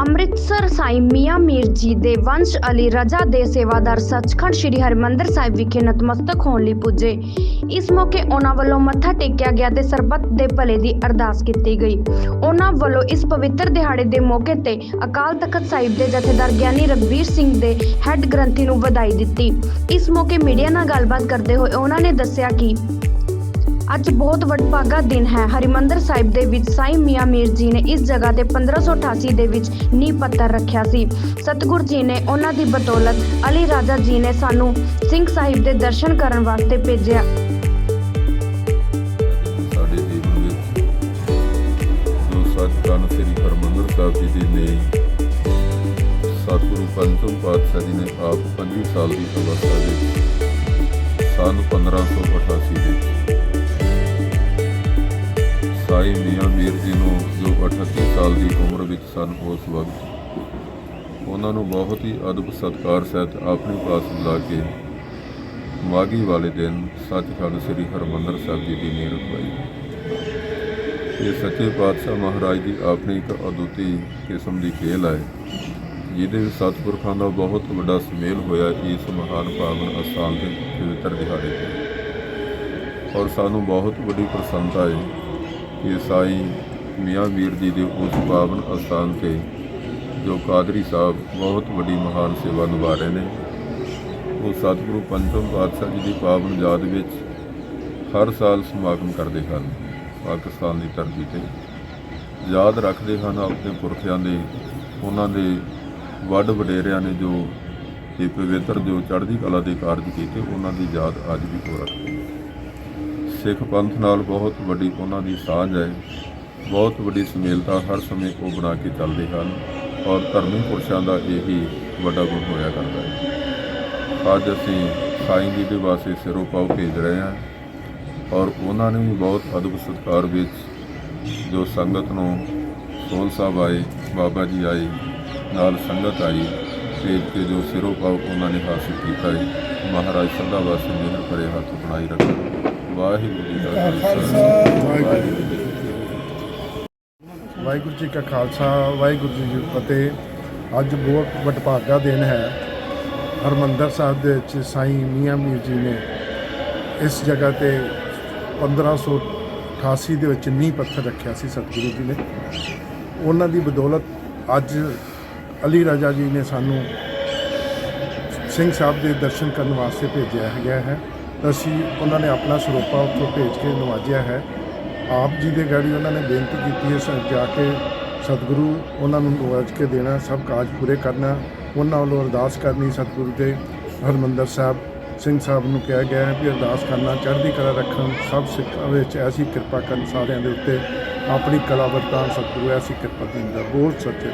ਅੰਮ੍ਰਿਤਸਰ ਸਾਈਂ ਮੀਆਂ ਮੀਰ ਜੀ ਦੇ ਵੰਸ਼ ਅਲੀ ਰਜ਼ਾ ਦੇ ਸੇਵਾਦਾਰ ਸੱਚਖੰਡ ਸ੍ਰੀ ਹਰਿਮੰਦਰ ਸਾਹਿਬ ਵਿਖੇ ਨਤਮਸਤਕ ਹੋਣ ਲਈ ਪੁੱਜੇ। ਇਸ ਮੌਕੇ ਉਹਨਾਂ ਵੱਲੋਂ ਮੱਥਾ ਟੇਕਿਆ ਗਿਆ ਤੇ ਸਰਬੱਤ ਦੇ ਭਲੇ ਦੀ ਅਰਦਾਸ ਕੀਤੀ ਗਈ। ਉਹਨਾਂ ਵੱਲੋਂ ਇਸ ਪਵਿੱਤਰ ਦਿਹਾੜੇ ਦੇ ਮੌਕੇ ਤੇ ਅਕਾਲ ਤਖਤ ਸਾਹਿਬ ਦੇ ਜਥੇਦਾਰ ਗਿਆਨੀ ਰਗਵੀਰ ਸਿੰਘ ਦੇ ਹੈੱਡ ਗ੍ਰੰਥੀ ਨੂੰ ਵਧਾਈ ਦਿੱਤੀ। ਇਸ ਮੌਕੇ ਮੀਡੀਆ ਨਾਲ ਗੱਲਬਾਤ ਕਰਦੇ ਹੋਏ ਉਹਨਾਂ ਨੇ ਦੱਸਿਆ ਕਿ ਅੱਜ ਬਹੁਤ ਵਡਭਾਗਾ ਦਿਨ ਹੈ। ਹਰਿਮੰਦਰ ਸਾਹਿਬ ਦੇ ਵਿੱਚ ਸਾਈਂ ਮੀਆਂ ਮੀਰ ਜੀ ਨੇ ਇਸ ਜਗ੍ਹਾ ਤੇ 1588 ਦੇ ਵਿੱਚ ਨੀਂਹ ਪੱਥਰ ਰੱਖਿਆ ਸੀ। ਸਤਿਗੁਰ ਜੀ ਨੇ ਉਹਨਾਂ ਦੀ ਬਦੌਲਤ ਅਲੀ ਰਾਜਾ ਜੀ ਨੇ ਸਾਨੂੰ ਸਿੰਘ ਸਾਹਿਬ ਦੇ ਦਰਸ਼ਨ ਕਰਨ ਵਾਸਤੇ ਭੇਜਿਆ। ਸਾਡੇ ਜੀਵਨ ਵਿੱਚ ਜੋ ਸੱਚਖੰਡ ਸ੍ਰੀ ਹਰਿਮੰਦਰ ਸਾਹਿਬ ਜੀ ਦੀ ਨੇ ਸਤਿਗੁਰੂ ਪੰਚਮ ਪਾਤਸ਼ਾਹ ਜੀ ਨੇ ਆਪ 25 ਸਾਲ ਦੀ ਅਵਸਥਾ ਵਿੱਚ ਸਾਲ 1588 ਵਿੱਚ ਸਾਈ ਮੀਆਂ ਮੀਰ ਜੀ ਨੂੰ ਜੋ 38 ਸਾਲ ਦੀ ਉਮਰ ਵਿੱਚ ਸਨ ਉਸ ਵਕਤ ਉਹਨਾਂ ਨੂੰ ਬਹੁਤ ਹੀ ਅਦਬ ਸਤਕਾਰ ਸਹਿਤ ਆਪਣੇ ਪਾਸ ਬੁਲਾ ਕੇ ਮਾਗੀ ਵਾਲੇ ਦਿਨ ਸੱਚਖੰਡ ਸ੍ਰੀ ਹਰਿਮੰਦਰ ਸਾਹਿਬ ਜੀ ਦੀ ਨੀਂਹ ਰਖਵਾਈ। ਇਹ ਸੱਚੇ ਪਾਤਸ਼ਾਹ ਮਹਾਰਾਜ ਦੀ ਆਪਣੀ ਇੱਕ ਅਦੁੱਤੀ ਕਿਸਮ ਦੀ ਖੇਲ ਹੈ, ਜਿਹਦੇ ਵਿੱਚ ਸਤਿਪੁਰਖਾਂ ਦਾ ਬਹੁਤ ਵੱਡਾ ਸੁਮੇਲ ਹੋਇਆ ਇਸ ਮਹਾਨ ਪਾਵਨ ਅਸਥਾਨ ਦੇ ਪਵਿੱਤਰ ਦਿਹਾੜੇ ਤੇ। ਔਰ ਸਾਨੂੰ ਬਹੁਤ ਵੱਡੀ ਪ੍ਰਸੰਨਤਾ ਹੈ ਕਿ ਸਾਈਂ ਮੀਆਂ ਵੀਰ ਜੀ ਦੇ ਉਸ ਪਾਵਨ ਅਸਥਾਨ ਤੇ ਜੋ ਕਾਦਰੀ ਸਾਹਿਬ ਬਹੁਤ ਵੱਡੀ ਮਹਾਨ ਸੇਵਾ ਨਿਭਾ ਰਹੇ ਨੇ, ਉਹ ਸਤਿਗੁਰੂ ਪੰਚਮ ਪਾਤਸ਼ਾਹ ਜੀ ਦੀ ਪਾਵਨ ਯਾਦ ਵਿੱਚ ਹਰ ਸਾਲ ਸਮਾਗਮ ਕਰਦੇ ਹਨ ਪਾਕਿਸਤਾਨ ਦੀ ਧਰਤੀ ਤੇ। ਯਾਦ ਰੱਖਦੇ ਹਨ ਆਪਣੇ ਪੁਰਖਿਆਂ ਦੇ, ਉਹਨਾਂ ਦੇ ਵੱਡ ਵਡੇਰਿਆਂ ਨੇ ਜੋ ਇਹ ਪਵਿੱਤਰ ਜੋ ਚੜ੍ਹਦੀ ਕਲਾ ਦੇ ਕਾਰਜ ਕੀਤੇ, ਉਹਨਾਂ ਦੀ ਯਾਦ ਅੱਜ ਵੀ ਹੋ ਰੱਖਦੇ ਨੇ ਸਿੱਖ ਪੰਥ ਨਾਲ ਬਹੁਤ ਵੱਡੀ ਉਹਨਾਂ ਦੀ ਸਾਂਝ ਹੈ। ਬਹੁਤ ਵੱਡੀ ਸੁਮੇਲਤਾ ਹਰ ਸਮੇਂ ਉਹ ਬਣਾ ਕੇ ਚੱਲਦੇ ਹਨ ਔਰ ਧਰਮੀ ਪੁਰਸ਼ਾਂ ਦਾ ਇਹੀ ਵੱਡਾ ਗੁਣ ਹੋਇਆ ਕਰਦਾ ਹੈ। ਅੱਜ ਅਸੀਂ ਸਾਈਂ ਜੀ ਦੇ ਵਾਸਤੇ ਸਿਰੋਂ ਪਾਉ ਭੇਜ ਰਹੇ ਹਾਂ ਔਰ ਉਹਨਾਂ ਨੇ ਵੀ ਬਹੁਤ ਅਦਬ ਸਤਿਕਾਰ ਵਿੱਚ ਜੋ ਸੰਗਤ ਨੂੰ ਸੋਹਣ ਸਾਹਿਬ ਆਏ, ਬਾਬਾ ਜੀ ਆਏ, ਨਾਲ ਸੰਗਤ ਆਈ, ਭੇਜ ਕੇ ਜੋ ਸਿਰੋਂ ਪਾਉ ਉਹਨਾਂ ਨੇ ਹਾਸਲ ਕੀਤਾ ਹੈ। ਮਹਾਰਾਜ ਸਦਾ ਵਾਸਤੇ ਮਿਹਰ ਕਰੇ ਹੱਥ ਬਣਾਈ ਰੱਖੇ ਵਾਹਿਗੁਰੂ ਜੀ ਦਾ ਖਾਲਸਾ। ਵਾਹਿਗੁਰੂ ਜੀ ਕੀ ਫਤਿਹ ਵਾਹਿਗੁਰੂ ਜੀ ਕਾ ਖਾਲਸਾ ਵਾਹਿਗੁਰੂ ਜੀ ਕੀ ਫਤਿਹ। ਅੱਜ ਬਹੁਤ ਵਡਭਾਗਾ ਦਿਨ ਹੈ। ਹਰਮੰਦਰ ਸਾਹਿਬ ਦੇ ਵਿੱਚ ਸਾਈਂ ਮੀਆਂ ਮੀਰ ਜੀ ਨੇ ਇਸ ਜਗ੍ਹਾ ਤੇ 1588 ਦੇ ਵਿੱਚ ਨੀਂਹ ਪੱਥਰ ਰੱਖਿਆ ਸੀ ਸਤਿਗੁਰੂ ਜੀ ਨੇ। ਉਹਨਾਂ ਦੀ ਬਦੌਲਤ ਅੱਜ ਅਲੀ ਰਾਜਾ ਜੀ ਨੇ ਸਾਨੂੰ ਸਿੰਘ ਸਾਹਿਬ ਦੇ ਦਰਸ਼ਨ ਕਰਨ ਵਾਸਤੇ ਭੇਜਿਆ ਗਿਆ ਹੈ। ਤਾਂ ਅਸੀਂ ਉਹਨਾਂ ਨੇ ਆਪਣਾ ਸਰੋਪਾ ਉੱਥੋਂ ਭੇਜ ਕੇ ਨਵਾਜਿਆ ਹੈ। ਆਪ ਜੀ ਦੇ ਗਾੜੀ ਉਹਨਾਂ ਨੇ ਬੇਨਤੀ ਕੀਤੀ ਹੈ, ਸਰ, ਜਾ ਕੇ ਸਤਿਗੁਰੂ ਉਹਨਾਂ ਨੂੰ ਨਵਾਜ ਕੇ ਦੇਣਾ, ਸਭ ਕਾਜ ਪੂਰੇ ਕਰਨਾ। ਉਹਨਾਂ ਵੱਲੋਂ ਅਰਦਾਸ ਕਰਨੀ ਸਤਿਗੁਰੂ ਦੇ। ਹਰਮੰਦਰ ਸਾਹਿਬ ਸਿੰਘ ਸਾਹਿਬ ਨੂੰ ਕਿਹਾ ਗਿਆ ਹੈ ਵੀ ਅਰਦਾਸ ਕਰਨਾ, ਚੜ੍ਹਦੀ ਕਲਾ ਰੱਖਣ, ਸਭ ਸਿੱਖਾਂ ਵਿੱਚ ਐਸੀ ਕਿਰਪਾ ਕਰਨ ਸਾਰਿਆਂ ਦੇ ਉੱਤੇ। ਆਪਣੀ ਕਲਾ ਵਰਤਾਨ ਸਤਿਗੁਰੂ ਐਸੀ ਕਿਰਪਾ ਦਿੰਦਾ ਬਹੁਤ ਸੱਚੇ